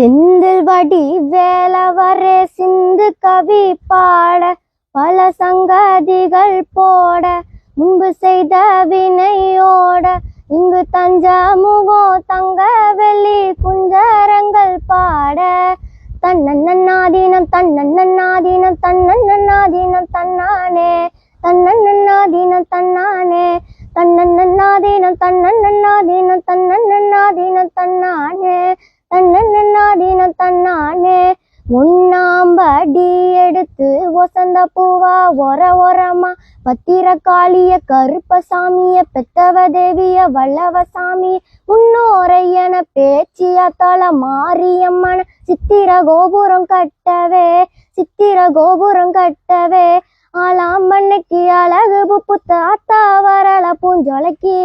செந்தில் வடி வேலவரே சிந்து கவி பாட பல சங்கதிகள் போட முன்பு செய்த வினையோட இங்கு தஞ்ச முகோ தங்க வெள்ளி குஞ்சரங்கள் பாட. தன்னன்னாதீனம் தன்னன்னாதீனம் தன்னன்னாதீனம் தன்னானே தன்னன்னாதீனம் தன்னானே தன்னன்னாதீனம் தன்னன்னாதீனம் தன்னன்னாதீனம் தன்னானே தன்னன்னாதீனம் தன்னானே முன்னாம்படி எடுத்து வசந்த பூவா ஒர ஒரமா. பத்திரகாளிய கருப்பசாமிய பெத்தவ தேவிய வல்லவ சாமி முன்னோரையன பேச்சிய தல மாரியம்மன. சித்திர கோபுரம் கட்டவே சித்திர கோபுரம் கட்டவே. ஆலாம்பண்ணைக்கு அழகு புத்தாத்தா வரல பூஞ்சொலைக்கு.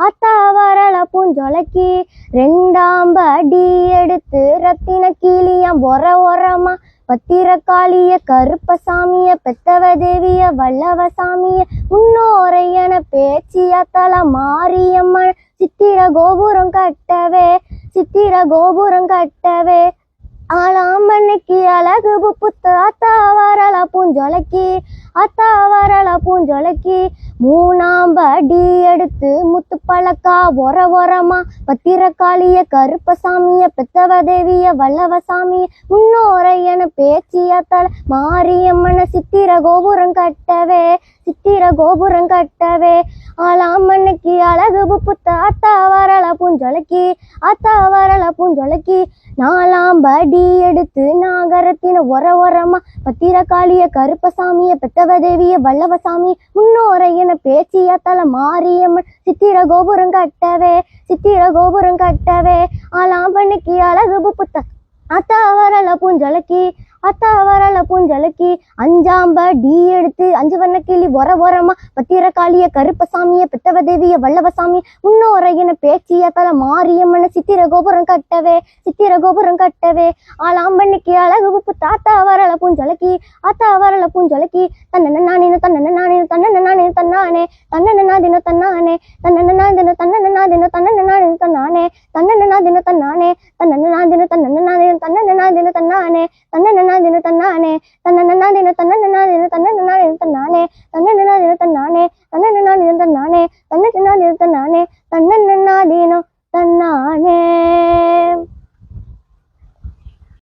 அத்தா வரல பூஞ்சொலைக்கு ரெண்டாம் படி எடுத்து ரத்தின கீழியம் ஒர ஒரமா பத்திரகாளிய கருப்பசாமிய பெத்தவ தேவிய வல்லவ சாமிய முன்னோரையன பேச்சிய மாரியம்மன் சித்திர கோபுரம் கட்டவே சித்திர கோபுரம் கட்டவே. ஆலாம்பண்ணைக்கு அழகு புத்த அத்தா வரல பூஞ்சொலைக்கு அத்தா வரல பூஞ்சொலைக்கு மூணாம் அடி எடுத்து முத்து பழக்கா ஒர ஒரமா பத்திரக்காளிய கருப்பசாமிய பெத்தவ தேவிய வல்லவ சாமிய முன்னோரையன பேச்சியத்தால மாரியம்மன சித்திர கோபுரம் கட்டவே சித்திர கோபுரம் கட்டவே. ஆலாமண்ணுக்கு அழகு புத்தாத்தா வரல புஞ்சலக்கி அத்தா வரல பூஞ்சொலைக்கு நாலாம் படி எடுத்து நாகரத்தின ஒர ஒரமா பத்திரக்காளிய கருப்பசாமிய பெத்தவ தேவிய வல்லவ சாமி முன்னோரையன பேச்சிய தல மாரியம்மன் சித்திர கோபுரம் கட்டவே சித்திர கோபுரம் கட்டவே ஆலாம்பண்ணுக்கு அழகு புத்த அத்தா வரல பூஞ்சொலைக்கு அத்தா வரல பூஞ்சொலைக்கு அஞ்சாம்ப டி எடுத்து அஞ்சு வண்ண கிளி ஒர ஒரமா பத்திரக்காளிய கருப்பசாமிய பித்தவதேவிய வல்லவசாமி வல்லவ சாமி முன்னோரையின பேச்சிய தல மாரியம்மன சித்திர கோபுரம் கட்டவே சித்திர கோபுரம் கட்டவே. ஆளாம்பண்ணிக்கு அழகு உப்பு தாத்தா வரல பூஞ்சொலைக்கு அத்தா வரல பூஞ்சொலைக்கு தன்னன நானின தன்னன நானின தன்னன நானின தன்னானே. தன்னன நாதின தன்னானே. தன்னன நாதின தன்னன நாதின தன்னன நாதின தன்னானே. தன்னன நாதின தன்னானே. தன்னன நாதின தன்னன நாதின နဲ့တနနနနဲ့တနနဲ့တနနနနဲ့တနနနနဲ့တနနနနဲ့တနနနနဲ့တနနဲ့တနနနနဲ့တနနဲ့